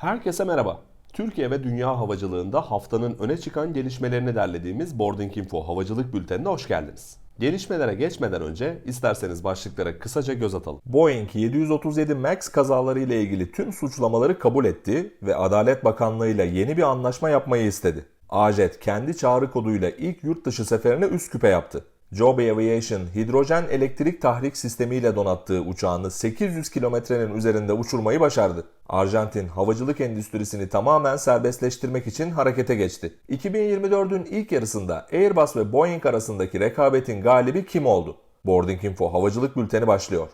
Herkese merhaba. Türkiye ve dünya havacılığında haftanın öne çıkan gelişmelerini derlediğimiz Boarding Info Havacılık Bülteni'ne hoş geldiniz. Gelişmelere geçmeden önce isterseniz başlıklara kısaca göz atalım. Boeing 737 MAX kazaları ile ilgili tüm suçlamaları kabul etti ve Adalet Bakanlığı ile yeni bir anlaşma yapmayı istedi. AJet kendi çağrı koduyla ilk yurt dışı seferini Üsküp'e yaptı. Joby Aviation hidrojen elektrik tahrik sistemiyle donattığı uçağını 800 kilometrenin üzerinde uçurmayı başardı. Arjantin havacılık endüstrisini tamamen serbestleştirmek için harekete geçti. 2024'ün ilk yarısında Airbus ve Boeing arasındaki rekabetin galibi kim oldu? Boarding Info havacılık bülteni başlıyor.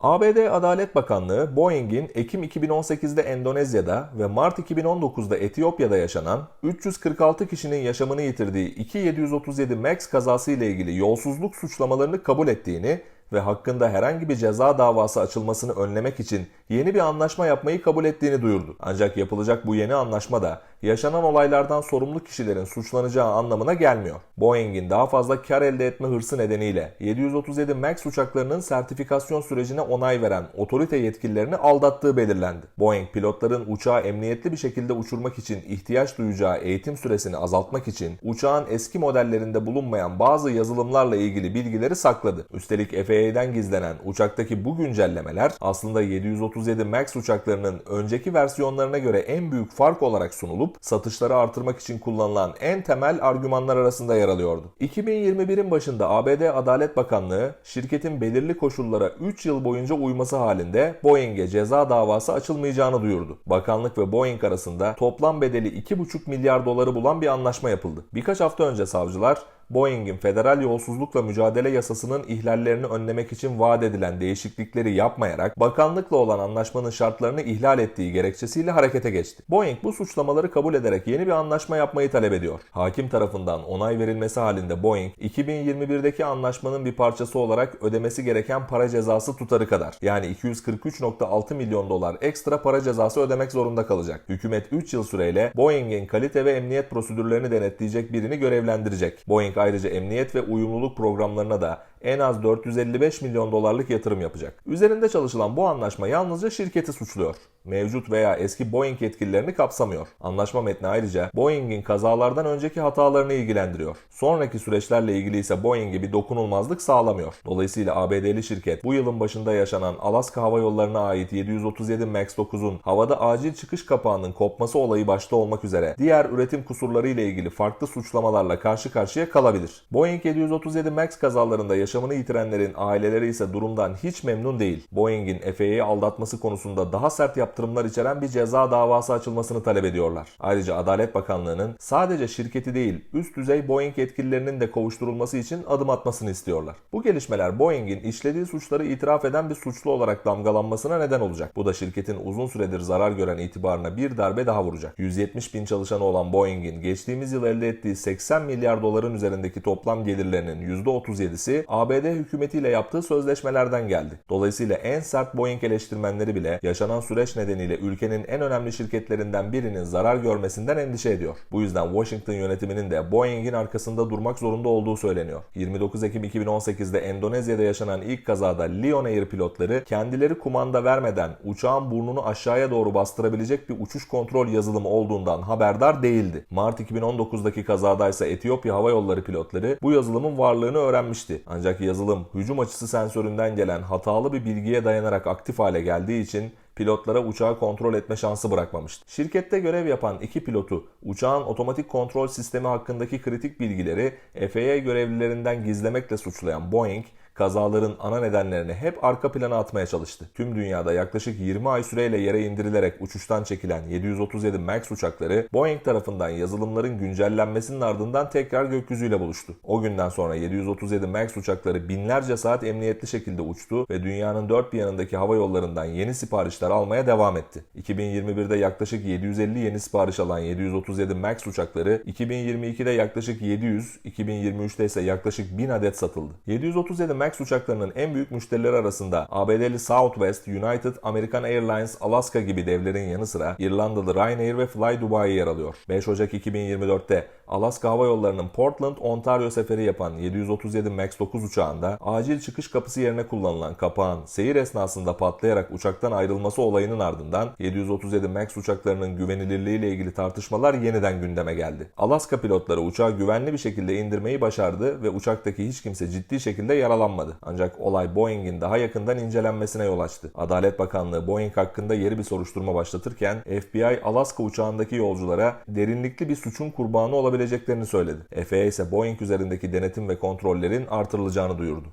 ABD Adalet Bakanlığı, Boeing'in Ekim 2018'de Endonezya'da ve Mart 2019'da Etiyopya'da yaşanan 346 kişinin yaşamını yitirdiği 2737 MAX kazası ile ilgili yolsuzluk suçlamalarını kabul ettiğini ve hakkında herhangi bir ceza davası açılmasını önlemek için yeni bir anlaşma yapmayı kabul ettiğini duyurdu. Ancak yapılacak bu yeni anlaşma da yaşanan olaylardan sorumlu kişilerin suçlanacağı anlamına gelmiyor. Boeing'in daha fazla kar elde etme hırsı nedeniyle 737 MAX uçaklarının sertifikasyon sürecine onay veren otorite yetkililerini aldattığı belirlendi. Boeing pilotların uçağı emniyetli bir şekilde uçurmak için ihtiyaç duyacağı eğitim süresini azaltmak için uçağın eski modellerinde bulunmayan bazı yazılımlarla ilgili bilgileri sakladı. Üstelik FAA'den gizlenen uçaktaki bu güncellemeler aslında 737 MAX uçaklarının önceki versiyonlarına göre en büyük fark olarak sunulup satışları artırmak için kullanılan en temel argümanlar arasında yer alıyordu. 2021'in başında ABD Adalet Bakanlığı şirketin belirli koşullara 3 yıl boyunca uyması halinde Boeing'e ceza davası açılmayacağını duyurdu. Bakanlık ve Boeing arasında toplam bedeli 2,5 milyar doları bulan bir anlaşma yapıldı. Birkaç hafta önce savcılar Boeing'in federal yolsuzlukla mücadele yasasının ihlallerini önlemek için vaat edilen değişiklikleri yapmayarak bakanlıkla olan anlaşmanın şartlarını ihlal ettiği gerekçesiyle harekete geçti. Boeing bu suçlamaları kabul ederek yeni bir anlaşma yapmayı talep ediyor. Hakim tarafından onay verilmesi halinde Boeing 2021'deki anlaşmanın bir parçası olarak ödemesi gereken para cezası tutarı kadar yani 243.6 milyon dolar ekstra para cezası ödemek zorunda kalacak. Hükümet 3 yıl süreyle Boeing'in kalite ve emniyet prosedürlerini denetleyecek birini görevlendirecek. Boeing ayrıca emniyet ve uyumluluk programlarına da en az 455 milyon dolarlık yatırım yapacak. Üzerinde çalışılan bu anlaşma yalnızca şirketi suçluyor. Mevcut veya eski Boeing yetkililerini kapsamıyor. Anlaşma metni ayrıca Boeing'in kazalardan önceki hatalarını ilgilendiriyor. Sonraki süreçlerle ilgili ise Boeing'e bir dokunulmazlık sağlamıyor. Dolayısıyla ABD'li şirket bu yılın başında yaşanan Alaska Hava Yolları'na ait 737 MAX 9'un havada acil çıkış kapağının kopması olayı başta olmak üzere diğer üretim kusurları ile ilgili farklı suçlamalarla karşı karşıya kalabilir. Boeing 737 MAX kazalarında yaşamını yitirenlerin aileleri ise durumdan hiç memnun değil. Boeing'in FAA'yı aldatması konusunda daha sert yaptırımlar içeren bir ceza davası açılmasını talep ediyorlar. Ayrıca Adalet Bakanlığı'nın sadece şirketi değil üst düzey Boeing yetkililerinin de kovuşturulması için adım atmasını istiyorlar. Bu gelişmeler Boeing'in işlediği suçları itiraf eden bir suçlu olarak damgalanmasına neden olacak. Bu da şirketin uzun süredir zarar gören itibarına bir darbe daha vuracak. 170 bin çalışanı olan Boeing'in geçtiğimiz yıl elde ettiği 80 milyar doların üzerindeki toplam gelirlerinin %37'si ABD hükümetiyle yaptığı sözleşmelerden geldi. Dolayısıyla en sert Boeing eleştirmenleri bile yaşanan süreç nedeniyle ülkenin en önemli şirketlerinden birinin zarar görmesinden endişe ediyor. Bu yüzden Washington yönetiminin de Boeing'in arkasında durmak zorunda olduğu söyleniyor. 29 Ekim 2018'de Endonezya'da yaşanan ilk kazada Lion Air pilotları kendileri kumanda vermeden uçağın burnunu aşağıya doğru bastırabilecek bir uçuş kontrol yazılımı olduğundan haberdar değildi. Mart 2019'daki kazada ise Etiyopya Hava Yolları pilotları bu yazılımın varlığını öğrenmişti. Ancak yazılım hücum açısı sensöründen gelen hatalı bir bilgiye dayanarak aktif hale geldiği için pilotlara uçağı kontrol etme şansı bırakmamıştı. Şirkette görev yapan iki pilotu uçağın otomatik kontrol sistemi hakkındaki kritik bilgileri FAA görevlilerinden gizlemekle suçlayan Boeing, kazaların ana nedenlerini hep arka plana atmaya çalıştı. Tüm dünyada yaklaşık 20 ay süreyle yere indirilerek uçuştan çekilen 737 MAX uçakları Boeing tarafından yazılımların güncellenmesinin ardından tekrar gökyüzüyle buluştu. O günden sonra 737 MAX uçakları binlerce saat emniyetli şekilde uçtu ve dünyanın dört bir yanındaki hava yollarından yeni siparişler almaya devam etti. 2021'de yaklaşık 750 yeni sipariş alan 737 MAX uçakları 2022'de yaklaşık 700, 2023'te ise yaklaşık 1000 adet satıldı. 737 MAX uçaklarının en büyük müşterileri arasında ABD'li Southwest, United, American Airlines, Alaska gibi devlerin yanı sıra İrlandalı Ryanair ve Fly Dubai yer alıyor. 5 Ocak 2024'te Alaska Hava Yolları'nın Portland, Ontario seferi yapan 737 MAX 9 uçağında acil çıkış kapısı yerine kullanılan kapağın seyir esnasında patlayarak uçaktan ayrılması olayının ardından 737 MAX uçaklarının güvenilirliğiyle ilgili tartışmalar yeniden gündeme geldi. Alaska pilotları uçağı güvenli bir şekilde indirmeyi başardı ve uçaktaki hiç kimse ciddi şekilde yaralanmadı. Ancak olay Boeing'in daha yakından incelenmesine yol açtı. Adalet Bakanlığı Boeing hakkında yeri bir soruşturma başlatırken FBI Alaska uçağındaki yolculara derinlikli bir suçun kurbanı olabileceklerini söyledi. FAA ise Boeing üzerindeki denetim ve kontrollerin artırılacağını duyurdu.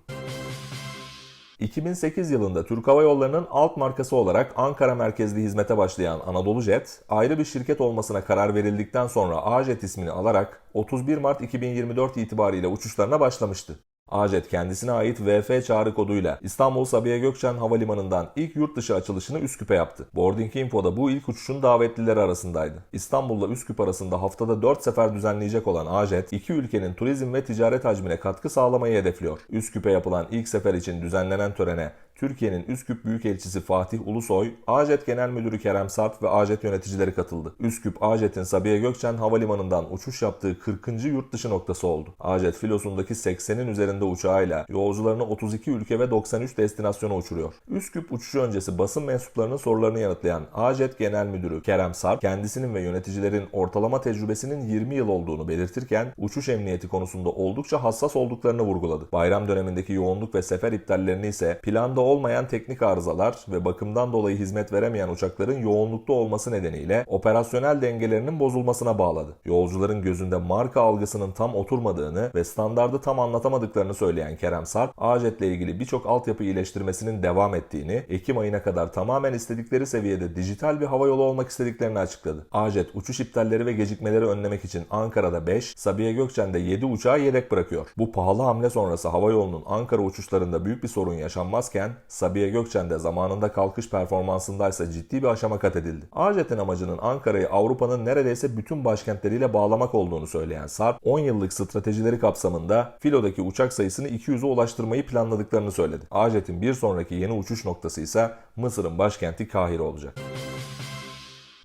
2008 yılında Türk Hava Yolları'nın alt markası olarak Ankara merkezli hizmete başlayan Anadolu Jet, ayrı bir şirket olmasına karar verildikten sonra A-Jet ismini alarak 31 Mart 2024 itibariyle uçuşlarına başlamıştı. A-Jet kendisine ait VF çağrı koduyla İstanbul Sabiha Gökçen Havalimanı'ndan ilk yurt dışı açılışını Üsküp'e yaptı. Boarding Info'da bu ilk uçuşun davetlileri arasındaydı. İstanbul'la Üsküp arasında haftada 4 sefer düzenleyecek olan A-Jet, iki ülkenin turizm ve ticaret hacmine katkı sağlamayı hedefliyor. Üsküp'e yapılan ilk sefer için düzenlenen törene Türkiye'nin Üsküp Büyükelçisi Fatih Ulusoy, AJET Genel Müdürü Kerem Sarp ve AJET yöneticileri katıldı. Üsküp, AJET'in Sabiha Gökçen Havalimanı'ndan uçuş yaptığı 40. yurt dışı noktası oldu. AJET filosundaki 80'in üzerinde uçağıyla yolcularını 32 ülke ve 93 destinasyona uçuruyor. Üsküp uçuşu öncesi basın mensuplarının sorularını yanıtlayan AJET Genel Müdürü Kerem Sarp, kendisinin ve yöneticilerin ortalama tecrübesinin 20 yıl olduğunu belirtirken uçuş emniyeti konusunda oldukça hassas olduklarını vurguladı. Bayram dönemindeki yoğunluk ve sefer iptallerini ise planda olmayan teknik arızalar ve bakımdan dolayı hizmet veremeyen uçakların yoğunlukta olması nedeniyle operasyonel dengelerinin bozulmasına bağladı. Yolcuların gözünde marka algısının tam oturmadığını ve standardı tam anlatamadıklarını söyleyen Kerem Sarp, AJET ile ilgili birçok altyapı iyileştirmesinin devam ettiğini, Ekim ayına kadar tamamen istedikleri seviyede dijital bir hava yolu olmak istediklerini açıkladı. AJET uçuş iptalleri ve gecikmeleri önlemek için Ankara'da 5, Sabiha Gökçen'de 7 uçağı yedek bırakıyor. Bu pahalı hamle sonrası hava yolunun Ankara uçuşlarında büyük bir sorun yaşanmazken Sabiha Gökçen'de zamanında kalkış performansındaysa ciddi bir aşama kat edildi. AJet'in amacının Ankara'yı Avrupa'nın neredeyse bütün başkentleriyle bağlamak olduğunu söyleyen Sarp, 10 yıllık stratejileri kapsamında filodaki uçak sayısını 200'e ulaştırmayı planladıklarını söyledi. AJet'in bir sonraki yeni uçuş noktası ise Mısır'ın başkenti Kahire olacak.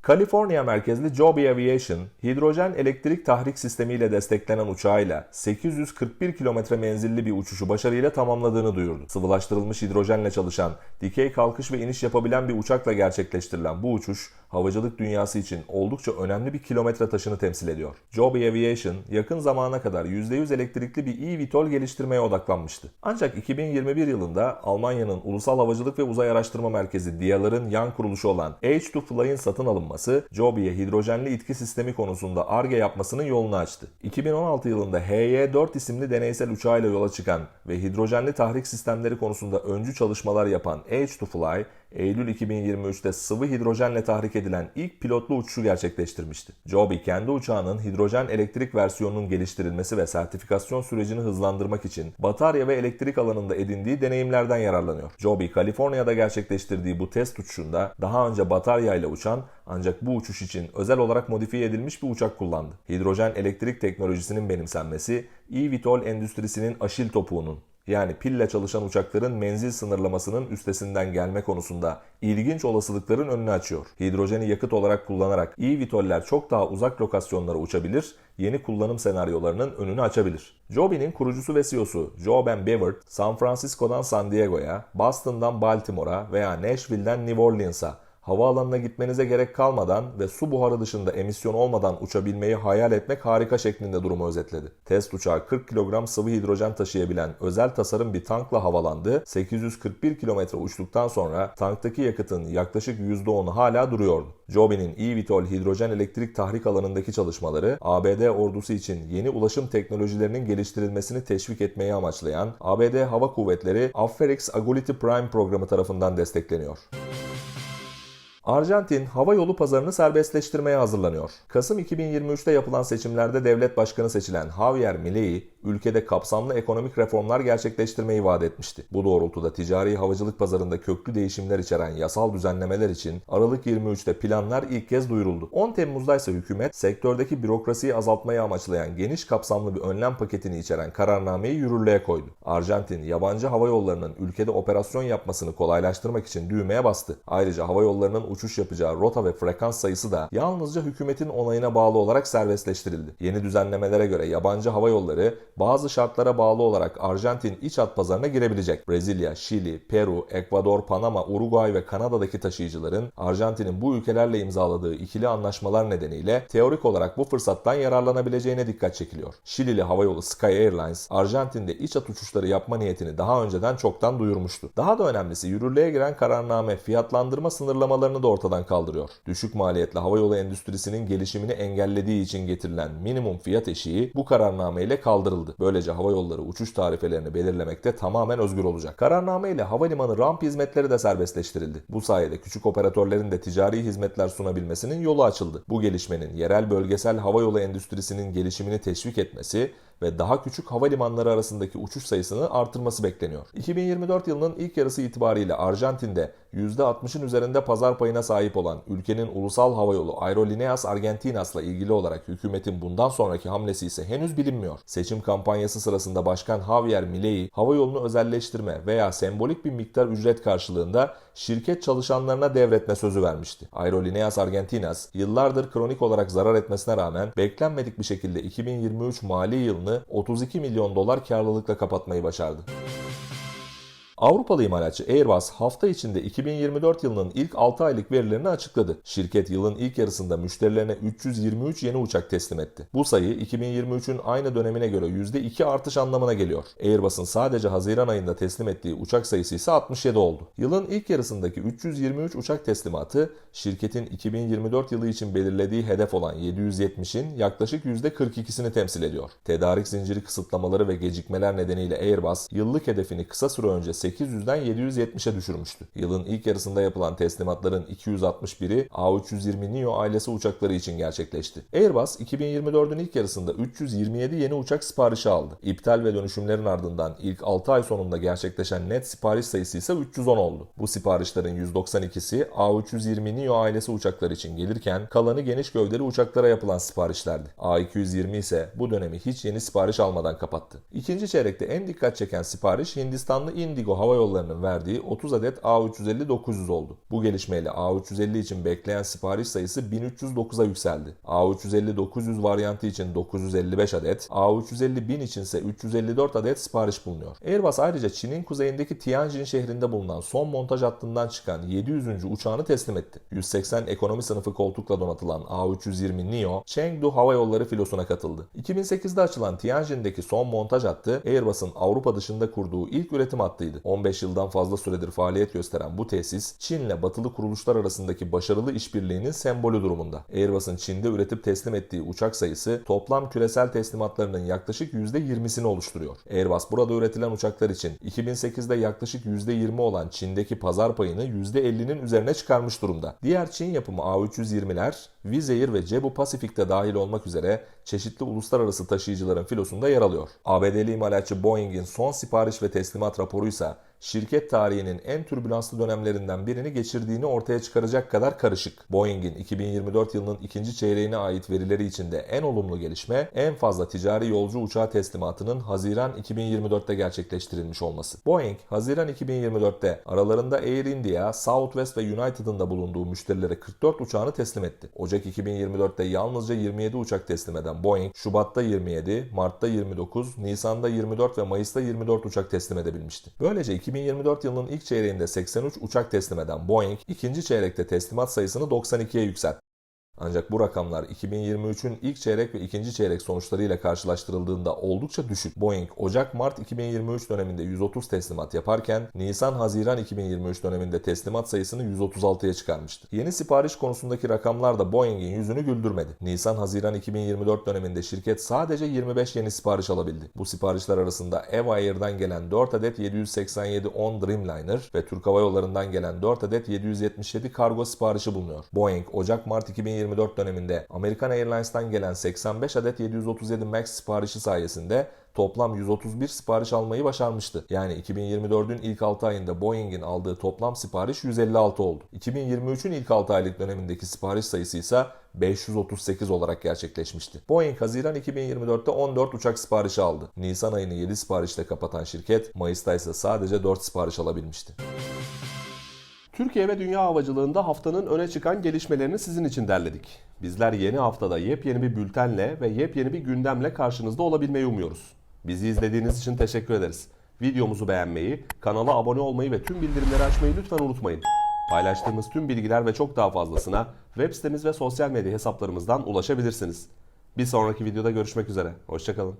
Kaliforniya merkezli Joby Aviation, hidrojen elektrik tahrik sistemiyle desteklenen uçağıyla 841 kilometre menzilli bir uçuşu başarıyla tamamladığını duyurdu. Sıvılaştırılmış hidrojenle çalışan, dikey kalkış ve iniş yapabilen bir uçakla gerçekleştirilen bu uçuş, havacılık dünyası için oldukça önemli bir kilometre taşını temsil ediyor. Joby Aviation, yakın zamana kadar %100 elektrikli bir eVTOL geliştirmeye odaklanmıştı. Ancak 2021 yılında Almanya'nın Ulusal Havacılık ve Uzay Araştırma Merkezi DIA'ların yan kuruluşu olan H2Fly'in satın alınması Joby'ye hidrojenli itki sistemi konusunda ARGE yapmasının yolunu açtı. 2016 yılında HY-4 isimli deneysel uçağıyla yola çıkan ve hidrojenli tahrik sistemleri konusunda öncü çalışmalar yapan H2Fly, Eylül 2023'te sıvı hidrojenle tahrik edilen ilk pilotlu uçuşu gerçekleştirmişti. Joby kendi uçağının hidrojen elektrik versiyonunun geliştirilmesi ve sertifikasyon sürecini hızlandırmak için batarya ve elektrik alanında edindiği deneyimlerden yararlanıyor. Joby, Kaliforniya'da gerçekleştirdiği bu test uçuşunda daha önce batarya ile uçan ancak bu uçuş için özel olarak modifiye edilmiş bir uçak kullandı. Hidrojen elektrik teknolojisinin benimsenmesi, eVTOL endüstrisinin aşil topuğunun yani pille çalışan uçakların menzil sınırlamasının üstesinden gelme konusunda ilginç olasılıkların önünü açıyor. Hidrojeni yakıt olarak kullanarak eVTOL'ler çok daha uzak lokasyonlara uçabilir, yeni kullanım senaryolarının önünü açabilir. Joby'nin kurucusu ve CEO'su Joe Ben Beavert, San Francisco'dan San Diego'ya, Boston'dan Baltimore'a veya Nashville'den New Orleans'a havaalanına gitmenize gerek kalmadan ve su buharı dışında emisyon olmadan uçabilmeyi hayal etmek harika şeklinde durumu özetledi. Test uçağı 40 kilogram sıvı hidrojen taşıyabilen özel tasarım bir tankla havalandı. 841 kilometre uçtuktan sonra tanktaki yakıtın yaklaşık %10'u hala duruyordu. Joby'nin eVTOL hidrojen elektrik tahrik alanındaki çalışmaları ABD ordusu için yeni ulaşım teknolojilerinin geliştirilmesini teşvik etmeyi amaçlayan ABD Hava Kuvvetleri Afferix Agility Prime programı tarafından destekleniyor. Arjantin hava yolu pazarını serbestleştirmeye hazırlanıyor. Kasım 2023'te yapılan seçimlerde devlet başkanı seçilen Javier Milei, ülkede kapsamlı ekonomik reformlar gerçekleştirmeyi vaat etmişti. Bu doğrultuda ticari havacılık pazarında köklü değişimler içeren yasal düzenlemeler için Aralık 23'te planlar ilk kez duyuruldu. 10 Temmuz'da ise hükümet sektördeki bürokrasiyi azaltmayı amaçlayan geniş kapsamlı bir önlem paketini içeren kararnameyi yürürlüğe koydu. Arjantin, yabancı hava yollarının ülkede operasyon yapmasını kolaylaştırmak için düğmeye bastı. Ayrıca hava yollarının uçuş yapacağı rota ve frekans sayısı da yalnızca hükümetin onayına bağlı olarak serbestleştirildi. Yeni düzenlemelere göre yabancı hava yolları bazı şartlara bağlı olarak Arjantin iç hat pazarına girebilecek. Brezilya, Şili, Peru, Ekvador, Panama, Uruguay ve Kanada'daki taşıyıcıların Arjantin'in bu ülkelerle imzaladığı ikili anlaşmalar nedeniyle teorik olarak bu fırsattan yararlanabileceğine dikkat çekiliyor. Şilili havayolu Sky Airlines, Arjantin'de iç hat uçuşları yapma niyetini daha önceden çoktan duyurmuştu. Daha da önemlisi yürürlüğe giren kararname fiyatlandırma sınırlamalarını da ortadan kaldırıyor. Düşük maliyetli havayolu endüstrisinin gelişimini engellediği için getirilen minimum fiyat eşiği bu kararnameyle kaldırıldı. Böylece havayolları uçuş tarifelerini belirlemekte tamamen özgür olacak. Kararname ile havalimanı ramp hizmetleri de serbestleştirildi. Bu sayede küçük operatörlerin de ticari hizmetler sunabilmesinin yolu açıldı. Bu gelişmenin yerel bölgesel havayolu endüstrisinin gelişimini teşvik etmesi ve daha küçük havalimanları arasındaki uçuş sayısını artırması bekleniyor. 2024 yılının ilk yarısı itibariyle Arjantin'de %60'ın üzerinde pazar payına sahip olan ülkenin ulusal havayolu Aerolíneas Argentinas'la ilgili olarak hükümetin bundan sonraki hamlesi ise henüz bilinmiyor. Seçim kampanyası sırasında Başkan Javier Milei havayolunu özelleştirme veya sembolik bir miktar ücret karşılığında şirket çalışanlarına devretme sözü vermişti. Aerolíneas Argentinas yıllardır kronik olarak zarar etmesine rağmen beklenmedik bir şekilde 2023 mali yılını 32 milyon dolar karlılıkla kapatmayı başardı. Avrupalı imalatçı Airbus hafta içinde 2024 yılının ilk 6 aylık verilerini açıkladı. Şirket yılın ilk yarısında müşterilerine 323 yeni uçak teslim etti. Bu sayı 2023'ün aynı dönemine göre %2 artış anlamına geliyor. Airbus'un sadece Haziran ayında teslim ettiği uçak sayısı ise 67 oldu. Yılın ilk yarısındaki 323 uçak teslimatı şirketin 2024 yılı için belirlediği hedef olan 770'in yaklaşık %42'sini temsil ediyor. Tedarik zinciri kısıtlamaları ve gecikmeler nedeniyle Airbus yıllık hedefini kısa süre önce 800'den 770'e düşürmüştü. Yılın ilk yarısında yapılan teslimatların 261'i A320 Neo ailesi uçakları için gerçekleşti. Airbus 2024'ün ilk yarısında 327 yeni uçak siparişi aldı. İptal ve dönüşümlerin ardından ilk 6 ay sonunda gerçekleşen net sipariş sayısı ise 310 oldu. Bu siparişlerin 192'si A320 Neo ailesi uçakları için gelirken kalanı geniş gövdeli uçaklara yapılan siparişlerdi. A220 ise bu dönemi hiç yeni sipariş almadan kapattı. İkinci çeyrekte en dikkat çeken sipariş Hindistanlı Indigo Hava Yolları'nın verdiği 30 adet A350-900 oldu. Bu gelişmeyle A350 için bekleyen sipariş sayısı 1309'a yükseldi. A350-900 varyantı için 955 adet, A350-1000 için ise 354 adet sipariş bulunuyor. Airbus ayrıca Çin'in kuzeyindeki Tianjin şehrinde bulunan son montaj hattından çıkan 700. uçağını teslim etti. 180 ekonomi sınıfı koltukla donatılan A320 Neo, Chengdu Hava Yolları filosuna katıldı. 2008'de açılan Tianjin'deki son montaj hattı Airbus'un Avrupa dışında kurduğu ilk üretim hattıydı. 15 yıldan fazla süredir faaliyet gösteren bu tesis, Çin'le batılı kuruluşlar arasındaki başarılı işbirliğinin sembolü durumunda. Airbus'un Çin'de üretip teslim ettiği uçak sayısı toplam küresel teslimatlarının yaklaşık %20'sini oluşturuyor. Airbus burada üretilen uçaklar için 2008'de yaklaşık %20 olan Çin'deki pazar payını %50'nin üzerine çıkarmış durumda. Diğer Çin yapımı A320'ler, Wizz ve Cebu Pacific'te dahil olmak üzere çeşitli uluslararası taşıyıcıların filosunda yer alıyor. ABD'li imalatçı Boeing'in son sipariş ve teslimat raporuysa şirket tarihinin en türbülanslı dönemlerinden birini geçirdiğini ortaya çıkaracak kadar karışık. Boeing'in 2024 yılının ikinci çeyreğine ait verileri içinde en olumlu gelişme en fazla ticari yolcu uçağı teslimatının Haziran 2024'te gerçekleştirilmiş olması. Boeing, Haziran 2024'te aralarında Air India, Southwest ve United'ın da bulunduğu müşterilere 44 uçağını teslim etti. Ocak 2024'te yalnızca 27 uçak teslim eden Boeing, Şubat'ta 27, Mart'ta 29, Nisan'da 24 ve Mayıs'ta 24 uçak teslim edebilmişti. Böylece 2024 yılının ilk çeyreğinde 83 uçak teslim eden Boeing, ikinci çeyrekte teslimat sayısını 92'ye yükseltti. Ancak bu rakamlar 2023'ün ilk çeyrek ve ikinci çeyrek sonuçlarıyla karşılaştırıldığında oldukça düşük. Boeing Ocak-Mart 2023 döneminde 130 teslimat yaparken Nisan-Haziran 2023 döneminde teslimat sayısını 136'ya çıkarmıştı. Yeni sipariş konusundaki rakamlar da Boeing'in yüzünü güldürmedi. Nisan-Haziran 2024 döneminde şirket sadece 25 yeni sipariş alabildi. Bu siparişler arasında Ev Air'dan gelen 4 adet 787-10 Dreamliner ve Türk Hava Yolları'ndan gelen 4 adet 777 kargo siparişi bulunuyor. Boeing Ocak-Mart 2024 döneminde American Airlines'tan gelen 85 adet 737 MAX siparişi sayesinde toplam 131 sipariş almayı başarmıştı. Yani 2024'ün ilk 6 ayında Boeing'in aldığı toplam sipariş 156 oldu. 2023'ün ilk 6 aylık dönemindeki sipariş sayısı ise 538 olarak gerçekleşmişti. Boeing Haziran 2024'te 14 uçak siparişi aldı. Nisan ayını 7 siparişle kapatan şirket Mayıs'ta ise sadece 4 sipariş alabilmişti. Türkiye ve dünya havacılığında haftanın öne çıkan gelişmelerini sizin için derledik. Bizler yeni haftada yepyeni bir bültenle ve yepyeni bir gündemle karşınızda olabilmeyi umuyoruz. Bizi izlediğiniz için teşekkür ederiz. Videomuzu beğenmeyi, kanala abone olmayı ve tüm bildirimleri açmayı lütfen unutmayın. Paylaştığımız tüm bilgiler ve çok daha fazlasına web sitemiz ve sosyal medya hesaplarımızdan ulaşabilirsiniz. Bir sonraki videoda görüşmek üzere. Hoşçakalın.